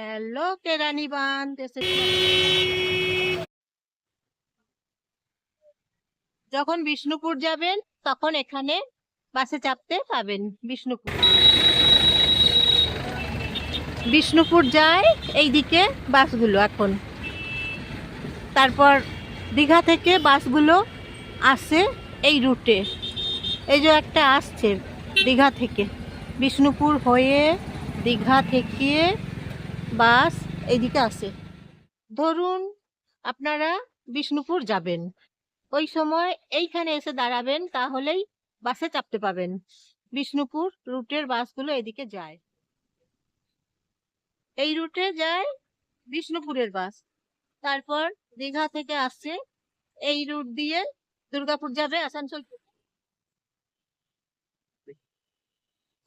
Hello কেরানীবান্ধ এসে যখন বিষ্ণুপুর যাবেন, তখন এখানে বাসে চাপতে পাবেন বিষ্ণুপুর। বিষ্ণুপুর যায় এইদিকে বাসগুলো এখন। তারপর দীঘা থেকে বাসগুলো আসে এই রুটে। এই যে একটা আসছে দীঘা থেকে। বিষ্ণুপুর হয়ে দীঘা থেকে বাস এইদিকে আসে। ধরুন আপনারা বিষ্ণুপুর যাবেন। ওই সময় এইখানে এসে দাঁড়াবেন, তাহলেই বাসে চাপতে পাবেন। বিষ্ণুপুর রুটের বাসগুলো এদিকে যায়। এই রুটে যায় বিষ্ণুপুরের বাস। তারপর দীঘা থেকে আসছে এই রুট দিয়ে দুর্গাপুর যাবে আসানসোল।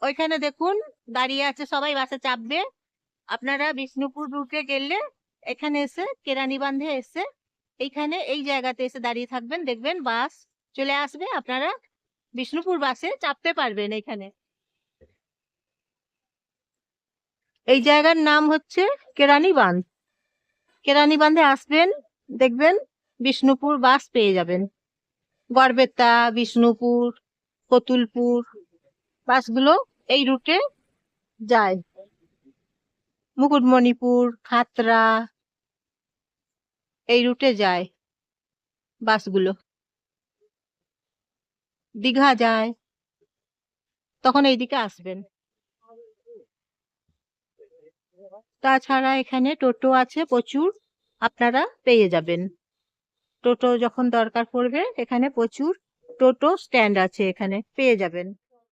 ওইখানে দেখুন দাঁড়িয়ে আছে সবাই, বাসে চাপবে। আপনারা বিষ্ণুপুর রুটে গেলে এখানে এসে কেরানি বাঁধে এসে এইখানে এই জায়গাতে এসে দাঁড়িয়ে থাকবেন, দেখবেন বাস চলে আসবে, আপনারা বিষ্ণুপুর বাসে চাপতে পারবেন এখানে। এই জায়গার নাম হচ্ছে কেরানি বাঁধ। কেরানি বাঁধে আসবেন, দেখবেন বিষ্ণুপুর বাস পেয়ে যাবেন। গড়বেতা, বিষ্ণুপুর, কতুলপুর, বাসগুলো এই রুটে যায়। মুকুটমণিপুর খাতরা এই রুটে যায় বাসগুলো। দীঘা যায়, তখন এইদিকে আসবেন। তাছাড়া এখানে টোটো আছে প্রচুর, আপনারা পেয়ে যাবেন। টোটো যখন দরকার পড়বে, এখানে প্রচুর টোটো স্ট্যান্ড আছে এখানে, পেয়ে যাবেন।